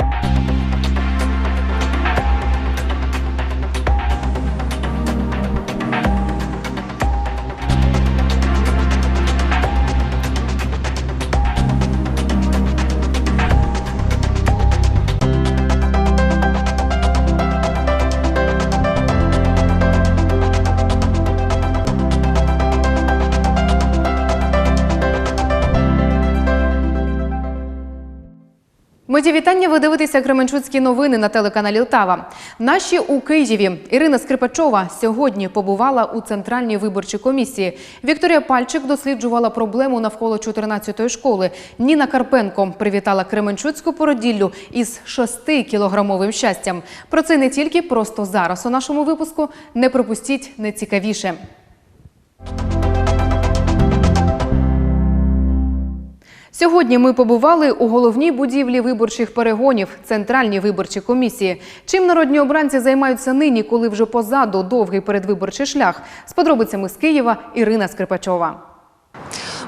you Ви дивитеся Кременчуцькі новини на телеканалі Лтава. Наші у Києві Ірина Скрипачова сьогодні побувала у центральній виборчій комісії. Вікторія Пальчик досліджувала проблему навколо 14-ї школи. Ніна Карпенко привітала Кременчуцьку породіллю із 6-кілограмовим щастям. Про це не тільки просто зараз у нашому випуску. Не пропустіть найцікавіше. Сьогодні ми побували у головній будівлі виборчих перегонів центральній виборчій комісії. Чим народні обранці займаються нині, коли вже позаду довгий передвиборчий шлях? З подробицями з Києва Ірина Скрипачова.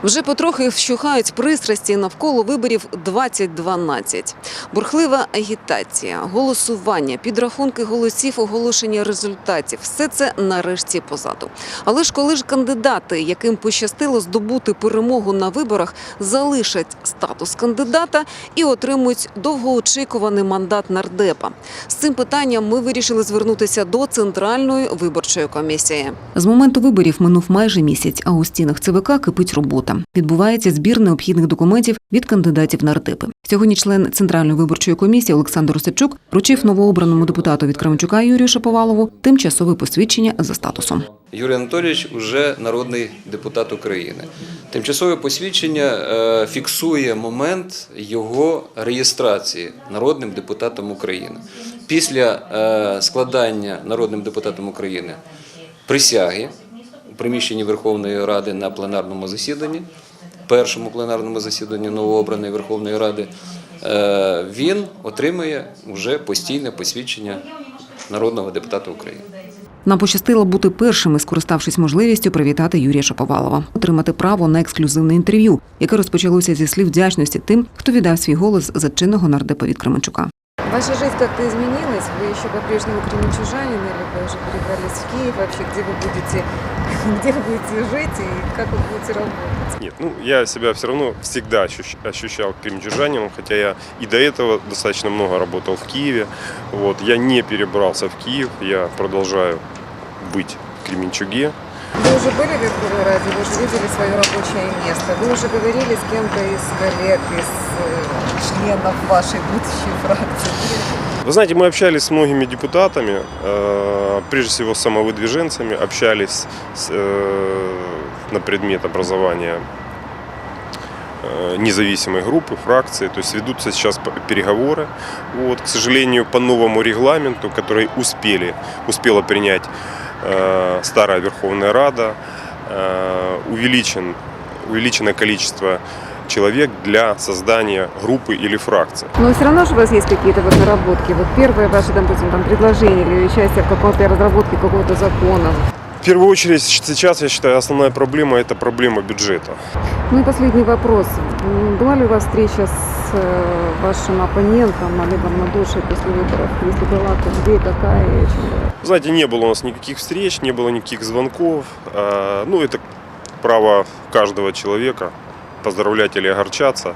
Вже потрохи вщухають пристрасті навколо виборів 2012. Бурхлива агітація, голосування, підрахунки голосів, оголошення результатів – все це нарешті позаду. Але ж коли ж кандидати, яким пощастило здобути перемогу на виборах, залишать статус кандидата і отримують довгоочікуваний мандат нардепа. З цим питанням ми вирішили звернутися до Центральної виборчої комісії. З моменту виборів минув майже місяць, а у стінах ЦВК кипить робота. Відбувається збір необхідних документів від кандидатів на РТПи. Сьогодні член Центральної виборчої комісії Олександр Осадчук вручив новообраному депутату від Кременчука Юрію Шаповалову тимчасове посвідчення за статусом. Юрій Анатолійович вже народний депутат України. Тимчасове посвідчення е, фіксує момент його реєстрації народним депутатом України. Після е, складання народним депутатом України присяги приміщенні Верховної Ради на пленарному засіданні, першому пленарному засіданні новообраної Верховної Ради, е, він отримує вже постійне посвідчення народного депутата України. Нам пощастило бути першими, скориставшись можливістю привітати Юрія Шаповалова, отримати право на ексклюзивне інтерв'ю, яке розпочалося зі слів вдячності тим, хто віддав свій голос за чинного нардепа від Кременчука. Ваша жизнь как-то изменилась? Вы еще по-прежнему кременчужанин или вы уже перебрались в Киев? Вообще, где вы будете, где вы будете жить и как вы будете работать? Нет, ну я себя все равно всегда ощущ- ощущал кремчужанином, хотя я и до этого достаточно много работал в Киеве. Вот, я не перебрался в Киев, я продолжаю быть в Кременчуге. Вы уже были в Верховной Раде, вы уже видели свое рабочее место, вы уже говорили с кем-то из коллег, из э, членов вашей будущей фракции? Вы знаете, мы общались с многими депутатами, э, прежде всего с самовыдвиженцами, общались э, на предмет образования независимой группы, фракции. То есть ведутся сейчас переговоры. Вот, к сожалению, по новому регламенту, который успели, успела принять старая Верховная Рада, э, увеличен, увеличено количество человек для создания группы или фракции. Но все равно же у вас есть какие-то вот наработки. Вот первые ваши, допустим, там предложения или участие в какой-то разработке какого-то закона. В первую очередь сейчас, я считаю, основная проблема – это проблема бюджета. Ну и последний вопрос. М, Была ли у вас встреча с э, вашим оппонентом Олегом Надушей после выборов? Если была, то где, какая и о чем была? Знаете, не было у нас никаких встреч, не было никаких звонков. А, Ну, это право каждого человека поздравлять или огорчаться.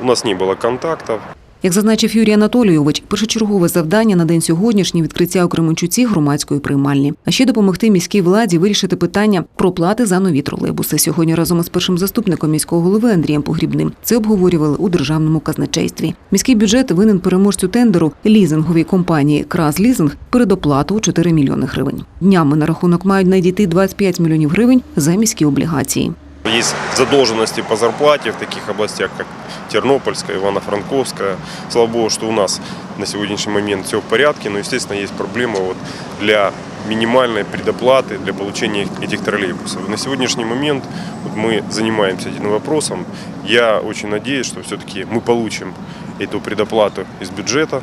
У нас не было контактов. Як зазначив Юрій Анатолійович, першочергове завдання на день сьогоднішній відкриття у Кременчуці громадської приймальні, а ще допомогти міській владі вирішити питання про плати за нові тролейбуси. Сьогодні разом із першим заступником міського голови Андрієм Погрібним це обговорювали у державному казначействі. Міський бюджет винен переможцю тендеру лізинговій компанії Краз Лізинг передоплату у 4 мільйони гривень. Днями на рахунок мають надійти 25 мільйонів гривень за міські облігації. Есть задолженности по зарплате в таких областях, как Тернопольская, Ивано-Франковская. Слава богу, что у нас на сегодняшний момент все в порядке, но, естественно, есть проблема вот для минимальной предоплаты для получения этих троллейбусов. На сегодняшний момент вот мы занимаемся этим вопросом. Я очень надеюсь, что все-таки мы получим эту предоплату из бюджета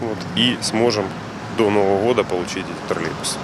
вот, и сможем до Нового года получить эти троллейбусы.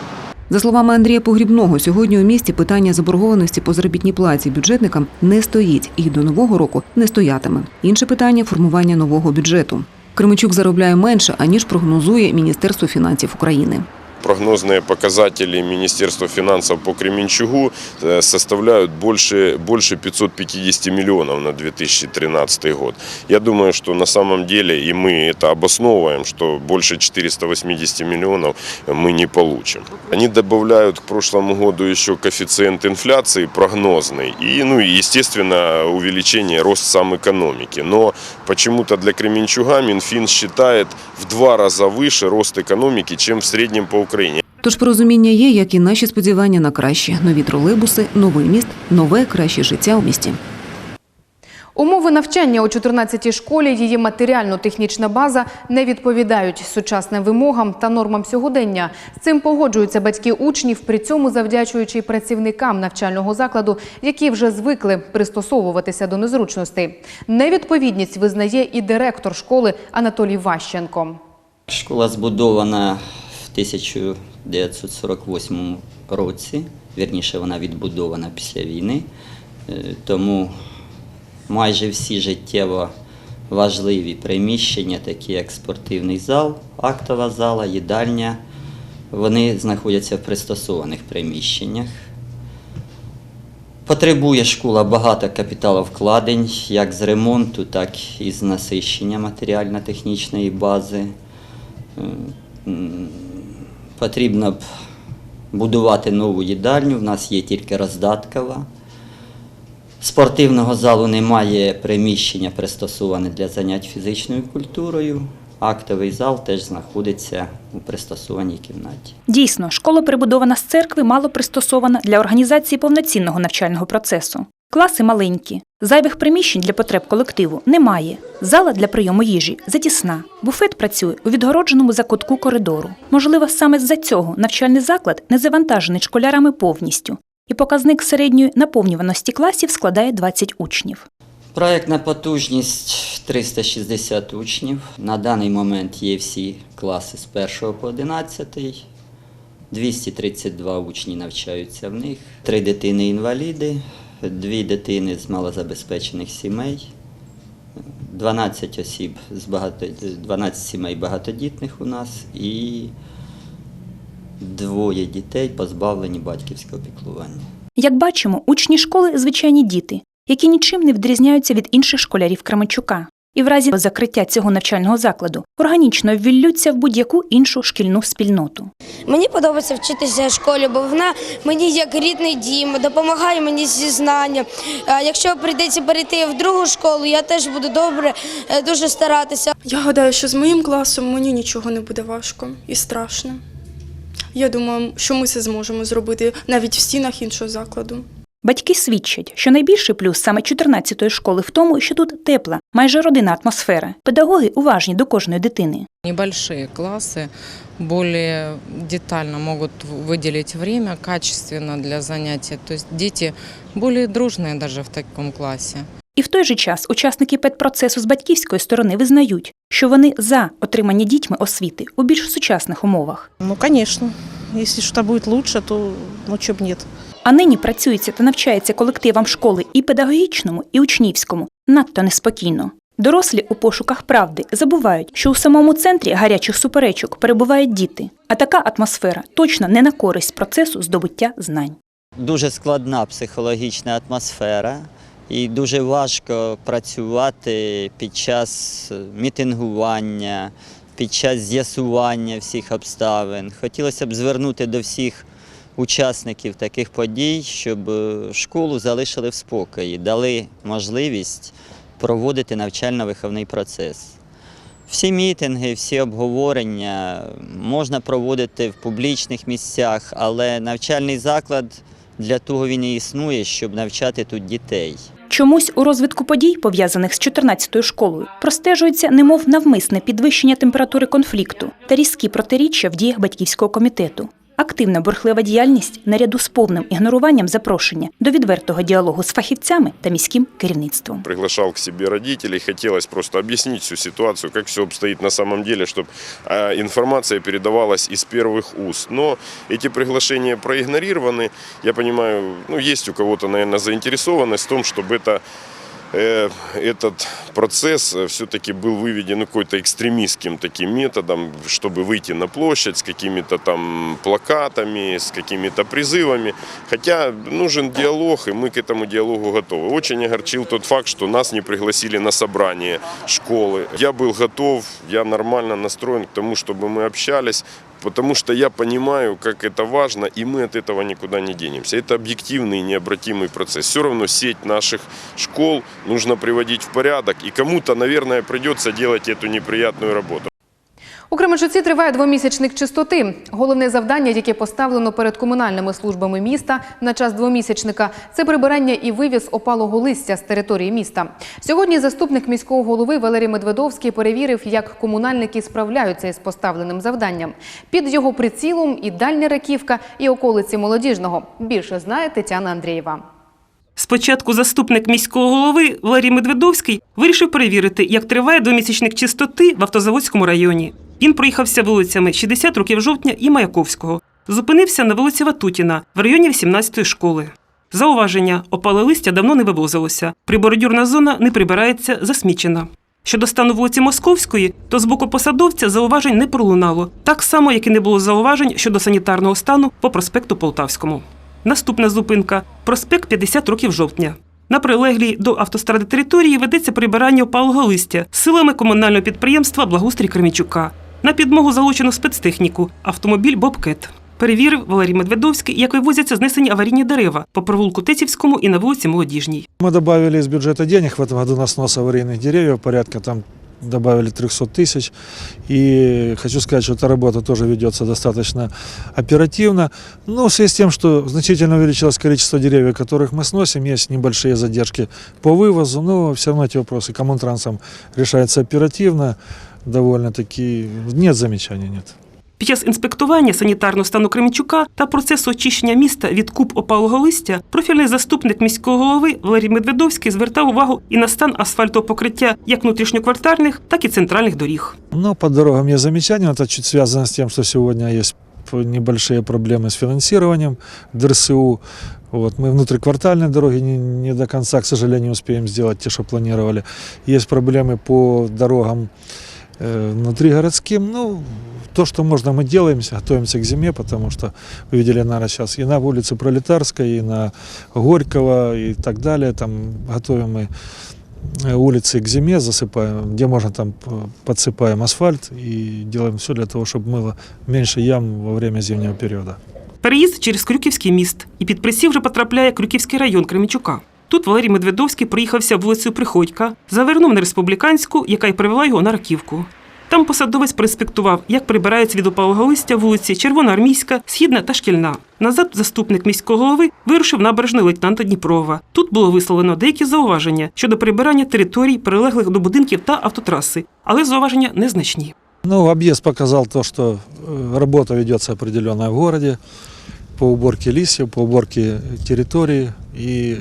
За словами Андрія Погрібного, сьогодні у місті питання заборгованості по заробітній платі бюджетникам не стоїть і до нового року не стоятиме. Інше питання формування нового бюджету. Кременчук заробляє менше, аніж прогнозує Міністерство фінансів України. Прогнозные показатели Министерства финансов по Кременчугу э, составляют больше, больше 550 миллионов на 2013 год. Я думаю, что на самом деле, и мы это обосновываем, что больше 480 миллионов мы не получим. Они добавляют к прошлому году еще коэффициент инфляции прогнозный и, ну, естественно, увеличение, рост сам экономики. Но почему-то для Кременчуга Минфин считает в два раза выше рост экономики, чем в среднем по Україні. Тож порозуміння є, як і наші сподівання на краще. Нові тролейбуси, новий міст, нове краще життя у місті. Умови навчання у 14-й школі, її матеріально-технічна база не відповідають сучасним вимогам та нормам сьогодення. З цим погоджуються батьки учнів, при цьому завдячуючи працівникам навчального закладу, які вже звикли пристосовуватися до незручностей. Невідповідність визнає і директор школи Анатолій Ващенко. Школа збудована 1948 році. Вірніше, вона відбудована після війни. Е, Тому майже всі життєво важливі приміщення, такі як спортивний зал, актова зала, їдальня, вони знаходяться в пристосованих приміщеннях. Потребує школа багато капіталовкладень, як з ремонту, так і з насищення матеріально-технічної бази. Потрібно б будувати нову їдальню. В нас є тільки роздаткова. Спортивного залу немає приміщення, пристосоване для занять фізичною культурою. Актовий зал теж знаходиться у пристосованій кімнаті. Дійсно, школа, перебудована з церкви, мало пристосована для організації повноцінного навчального процесу. Класи маленькі, зайвих приміщень для потреб колективу немає. Зала для прийому їжі затісна. Буфет працює у відгородженому закутку коридору. Можливо, саме з-за цього навчальний заклад не завантажений школярами повністю, і показник середньої наповнюваності класів складає 20 учнів. Проєктна потужність 360 учнів. На даний момент є всі класи з 1 по 11. 232 учні навчаються в них. Три дитини-інваліди, дві дитини з малозабезпечених сімей, 12 осіб з багато... 12 сімей багатодітних у нас і двоє дітей позбавлені батьківського піклування. Як бачимо, учні школи звичайні діти, які нічим не відрізняються від інших школярів Кременчука. І в разі закриття цього навчального закладу органічно ввіллються в будь-яку іншу шкільну спільноту. Мені подобається вчитися в школі, бо вона мені як рідний дім, допомагає мені зі знанням. Якщо прийдеться перейти в другу школу, я теж буду добре, е, дуже старатися. Я гадаю, що з моїм класом мені нічого не буде важко і страшно. Я думаю, що ми це зможемо зробити навіть в стінах іншого закладу. Батьки свідчать, що найбільший плюс саме 14-ї школи в тому, що тут тепла, майже родинна атмосфера. Педагоги уважні до кожної дитини. Небольшие классы более детально могут выделить время качественно для занятий. То есть дети более дружные даже в таком классе. І в той же час учасники педпроцесу з батьківської сторони визнають, що вони за отримання дітьми освіти у більш сучасних умовах. Ну, конечно. Если что будет лучше, то ну, чё б нет. А нині працюється та навчається колективам школи і педагогічному, і учнівському надто неспокійно. Дорослі у пошуках правди забувають, що у самому центрі гарячих суперечок перебувають діти, а така атмосфера точно не на користь процесу здобуття знань. Дуже складна психологічна атмосфера, і дуже важко працювати під час мітингування, під час з'ясування всіх обставин. Хотілося б звернути до всіх учасників таких подій, щоб е, школу залишили в спокої, дали можливість проводити навчально-виховний процес. Всі мітинги, всі обговорення можна проводити в публічних місцях, але навчальний заклад для того він і існує, щоб навчати тут дітей. Чомусь у розвитку подій, пов'язаних з 14-ю школою, простежується немов навмисне підвищення температури конфлікту та різкі протиріччя в діях батьківського комітету. Активна бурхлива діяльність наряду з повним ігноруванням запрошення до відвертого діалогу з фахівцями та міським керівництвом. Приглашал к себе родителей, хотелось просто объяснить всю ситуацию, как все обстоит на самом деле, чтобы информация передавалась из первых уст. Но эти приглашения проигнорированы. Я понимаю, ну, есть у кого-то, наверное, заинтересованность в том, чтобы это э, этот процесс все-таки был выведен ну, какой-то экстремистским таким методом, чтобы выйти на площадь с какими-то там плакатами, с какими-то призывами. Хотя нужен диалог, и мы к этому диалогу готовы. Очень огорчил тот факт, что нас не пригласили на собрание школы. Я был готов, я нормально настроен к тому, чтобы мы общались, потому что я понимаю, как это важно, и мы от этого никуда не денемся. Это объективный и необратимый процесс. Все равно сеть наших школ нужно приводить в порядок, и кому-то, наверное, придется делать эту неприятную работу. У Кременчуці триває двомісячник чистоти. Головне завдання, яке поставлено перед комунальними службами міста на час двомісячника, це прибирання і вивіз опалого листя з території міста. Сьогодні заступник міського голови Валерій Медведовський перевірив, як комунальники справляються із поставленим завданням. Під його прицілом і дальня раківка, і околиці молодіжного. Більше знає Тетяна Андрієва. Спочатку заступник міського голови Валерій Медведовський вирішив перевірити, як триває двомісячник чистоти в автозаводському районі. Він проїхався вулицями 60 років жовтня і Маяковського. Зупинився на вулиці Ватутіна в районі 18-ї школи. Зауваження, опале листя давно не вивозилося. Прибородюрна зона не прибирається, засмічена. Щодо стану вулиці Московської, то з боку посадовця зауважень не пролунало, так само, як і не було зауважень щодо санітарного стану по проспекту Полтавському. Наступна зупинка проспект 50 років жовтня. На прилеглій до автостради території ведеться прибирання опалого листя силами комунального підприємства Благоустрій Кремінчука. На підмогу залучено спецтехніку автомобіль Бобкет. Перевірив Валерій Медведовський, як вивозяться знесені аварійні дерева по провулку Тетівському і на вулиці Молодіжній. Мы добавили из бюджета денег в этом году на снос аварийных деревьев, порядка там добавили 300 тысяч. И хочу сказать, что эта работа тоже ведется достаточно оперативно. Ну, в связи с тем, что значительно увеличилось количество деревьев, которых мы сносим, есть небольшие задержки по вывозу, но все равно эти вопросы коммунтрансом решаются оперативно, довольно-таки. Нет замечаний, нет. Під час інспектування санітарного стану Кременчука та процесу очищення міста від куб опалого листя профільний заступник міського голови Валерій Медведовський звертав увагу і на стан асфальтового покриття як внутрішньоквартальних, так і центральних доріг. Но по дорогам есть замечания. Это чуть связано с тем, что сегодня есть п- небольшие проблемы с финансированием ДРСУ. Вот. Мы внутриквартальные дороги не, не до конца, к сожалению, успеем сделать те, что планировали. Есть проблемы по дорогам э, внутригородским. Ну, то, что можно, мы делаемся, готовимся к зиме, потому что вы видели, наверное, сейчас и на улице Пролетарской, и на Горького, и так далее. Там готовим мы э, улицы к зиме, засыпаем, где можно там п- подсыпаем асфальт и делаем все для того, чтобы было меньше ям во время зимнего периода. Переїзд через Крюківський міст і під присів вже потрапляє Крюківський район Кремінчука. Тут Валерій Медведовський проїхався вулицею Приходька, завернув на республіканську, яка й привела його на Раківку. Там посадовець проінспектував, як прибирається від опалого листя вулиці Червоноармійська, Східна та Шкільна. Назад заступник міського голови вирушив набережний лейтенанта Дніпрова. Тут було висловлено деякі зауваження щодо прибирання територій, прилеглих до будинків та автотраси, але зауваження незначні. Ну, объезд показал то, что э, работа ведется определенная в городе по уборке листьев, по уборке территории. И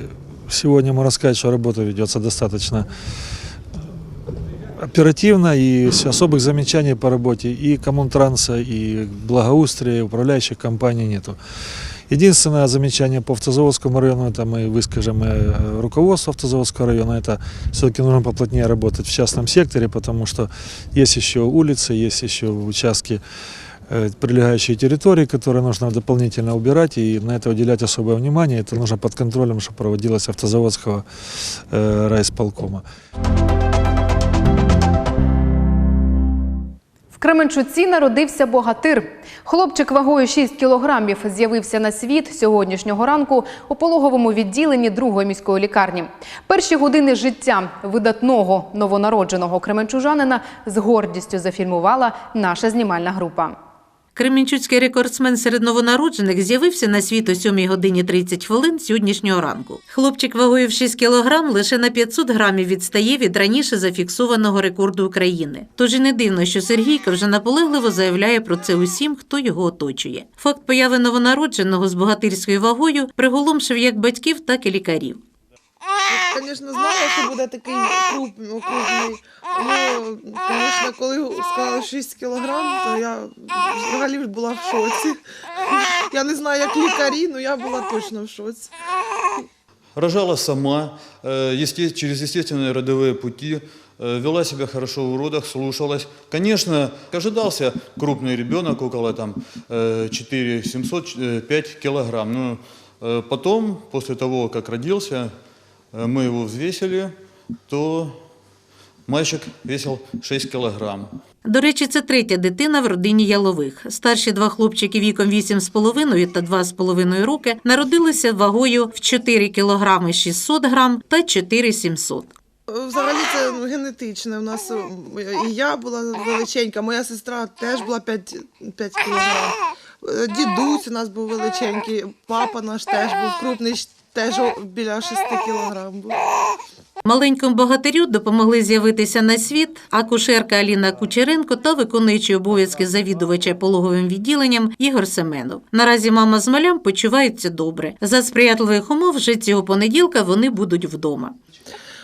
сегодня можно сказать, что работа ведется достаточно э, оперативно и особых замечаний по работе и Коммунтранса, и Благоустрия, и управляющих компаний нету. Единственное замечание по Автозаводскому району, это мы выскажем э, руководству Автозаводского района, это все-таки нужно поплотнее работать в частном секторе, потому что есть еще улицы, есть еще участки прилегающие территории, которые нужно дополнительно убирать, и на это уделять особое внимание. Это нужно под контролем, что проводилось Автозаводского э, райисполкома. В Кременчуці народився богатир. Хлопчик вагою 6 кілограмів з'явився на світ сьогоднішнього ранку у пологовому відділенні другої міської лікарні. Перші години життя видатного новонародженого кременчужанина з гордістю зафільмувала наша знімальна група. Кремінчуцький рекордсмен серед новонароджених з'явився на світ о 7 годині 30 хвилин сьогоднішнього ранку. Хлопчик вагою в 6 кілограм лише на 500 грамів відстає від раніше зафіксованого рекорду України. Тож і не дивно, що Сергійка вже наполегливо заявляє про це усім, хто його оточує. Факт появи новонародженого з богатирською вагою приголомшив як батьків, так і лікарів Звісно, знала, що буде такий крупний, окрупний. Ну, звісно, коли сказали 6 кілограм, то я взагалі була в шоці. Я не знаю, як лікарі, але я була точно в шоці. рожала сама, э, есте- через естественные родовые пути, э, вела себя хорошо в родах, слушалась. Конечно, ожидался крупный ребенок, около там 4 700, 5 килограмм. Но э, потом, после того, как родился, э, мы его взвесили, то мальчик весил 6 килограмм. До речі, це третя дитина в родині Ялових. Старші два хлопчики віком 8,5 та 2,5 роки народилися вагою в 4 кілограми 600 грам та 4 700. Взагалі це ну, генетичне. У нас е, і я була величенька, моя сестра теж була 5, 5 кілограм. Е, Дідусь у нас був величенький, папа наш теж був крупний, теж біля 6 кілограм був. Маленькому богатирю допомогли з'явитися на світ акушерка Аліна Кучеренко та виконуючий обов'язки завідувача пологовим відділенням Ігор Семенов. Наразі мама з малям почуваються добре. За сприятливих умов вже цього понеділка вони будуть вдома.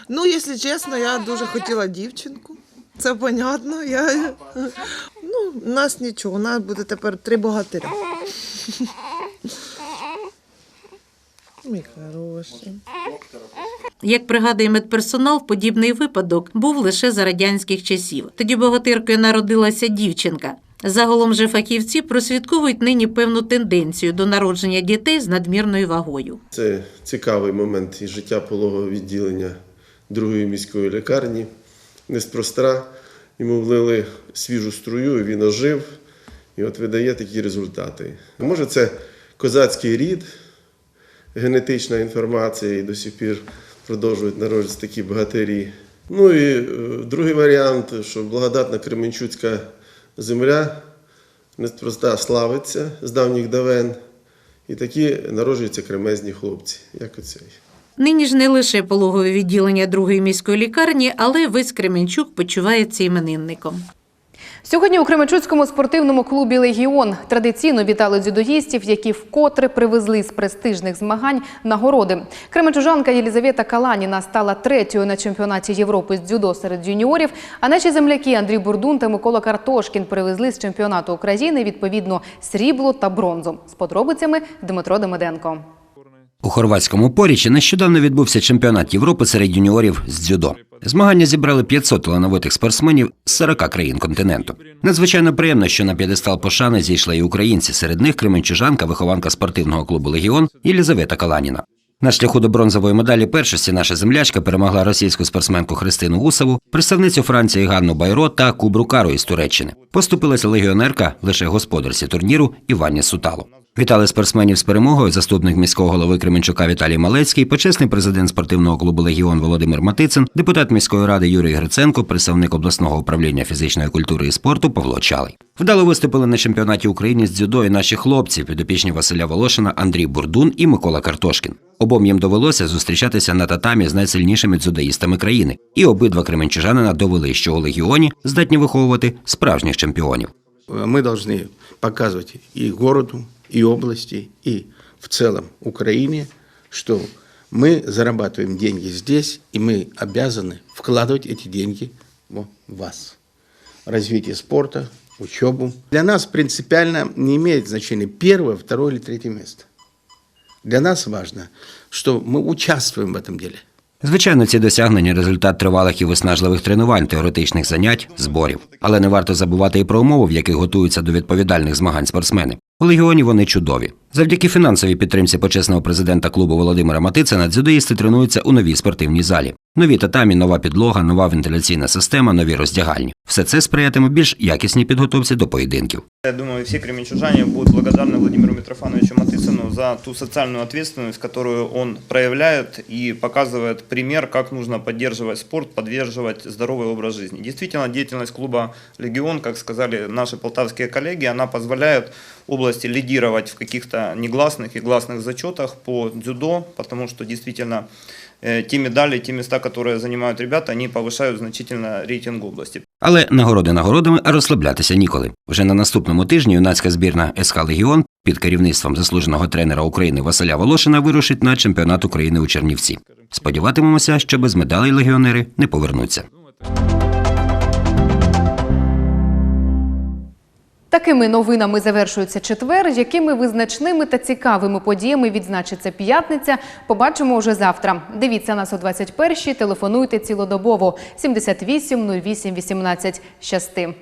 Ну, якщо чесно, я дуже хотіла дівчинку. Це понятно. Я... Ну, у нас нічого, у нас буде тепер три богатиря. Мій хороший. Як пригадує медперсонал, подібний випадок був лише за радянських часів. Тоді богатиркою народилася дівчинка. Загалом же фахівці прослідковують нині певну тенденцію до народження дітей з надмірною вагою. Це цікавий момент із життя пологового відділення другої міської лікарні. Неспроста йому влили свіжу струю, він ожив і от видає такі результати. Може, це козацький рід, генетична інформація, і до сих пір продовжують народжуватися такі богатирі. Ну і е, другий варіант, що благодатна Кременчуцька земля неспроста славиться з давніх давен. І такі народжуються кремезні хлопці, як оцей. Нині ж не лише пологове відділення другої міської лікарні, але весь Кременчук почувається іменинником. Сьогодні у Кременчуцькому спортивному клубі Легіон традиційно вітали дзюдоїстів, які вкотре привезли з престижних змагань нагороди. Кременчужанка Єлізавета Каланіна стала третьою на чемпіонаті Європи з дзюдо серед юніорів. А наші земляки Андрій Бурдун та Микола Картошкін привезли з чемпіонату України відповідно срібло та бронзу. З подробицями Дмитро Демиденко. У хорватському порічі нещодавно відбувся чемпіонат Європи серед юніорів з дзюдо. Змагання зібрали 500 талановитих спортсменів з 40 країн континенту. Надзвичайно приємно, що на п'єдестал пошани зійшли і українці. Серед них кременчужанка, вихованка спортивного клубу Легіон Єлізавета Каланіна. На шляху до бронзової медалі першості наша землячка перемогла російську спортсменку Христину Усову, представницю Франції Ганну Байро та Кубру Кару із Туреччини. Поступилася легіонерка лише господарці турніру Івані Сутало. Вітали спортсменів з перемогою заступник міського голови Кременчука Віталій Малецький, почесний президент спортивного клубу Легіон Володимир Матицин, депутат міської ради Юрій Гриценко, представник обласного управління фізичної культури і спорту Павло Чалий. Вдало виступили на чемпіонаті України з дзюдо і наші хлопці, підопічні Василя Волошина, Андрій Бурдун і Микола Картошкін. Обом їм довелося зустрічатися на татамі з найсильнішими дзюдоїстами країни, і обидва кременчужанина довели, що у легіоні здатні виховувати справжніх чемпіонів. мы должны показывать и городу, и области, и в целом Украине, что мы зарабатываем деньги здесь, и мы обязаны вкладывать эти деньги в вас. Развитие спорта, учебу. Для нас принципиально не имеет значения первое, второе или третье место. Для нас важно, что мы участвуем в этом деле. Звичайно, ці досягнення результат тривалих і виснажливих тренувань, теоретичних занять, зборів. Але не варто забувати і про умови, в яких готуються до відповідальних змагань спортсмени. У легіоні вони чудові. Завдяки фінансовій підтримці почесного президента клубу Володимира Матицина дзюдоїсти тренуються у новій спортивній залі. Нові татамі, нова підлога, нова вентиляційна система, нові роздягальні. Все це сприятиме більш якісній підготовці до поєдинків. Я думаю, все кременчужане будут благодарны Владимиру Митрофановичу Матыцыну за ту социальную ответственность, которую он проявляет и показывает пример, как нужно поддерживать спорт, поддерживать здоровый образ жизни. Действительно, деятельность клуба «Легион», как сказали наши полтавские коллеги, она позволяет области лидировать в каких-то негласных и гласных зачетах по дзюдо, потому что действительно э, те медали, те места, которые занимают ребята, они повышают значительно рейтинг области. Але нагороди нагородами, а розслаблятися ніколи. Вже на наступному тижні юнацька збірна СК Легіон під керівництвом заслуженого тренера України Василя Волошина вирушить на чемпіонат України у Чернівці. Сподіватимемося, що без медалей легіонери не повернуться. Такими новинами завершується четвер. Якими визначними та цікавими подіями відзначиться п'ятниця, побачимо уже завтра. Дивіться нас о 21-й, телефонуйте цілодобово 78 08 18. Щасти.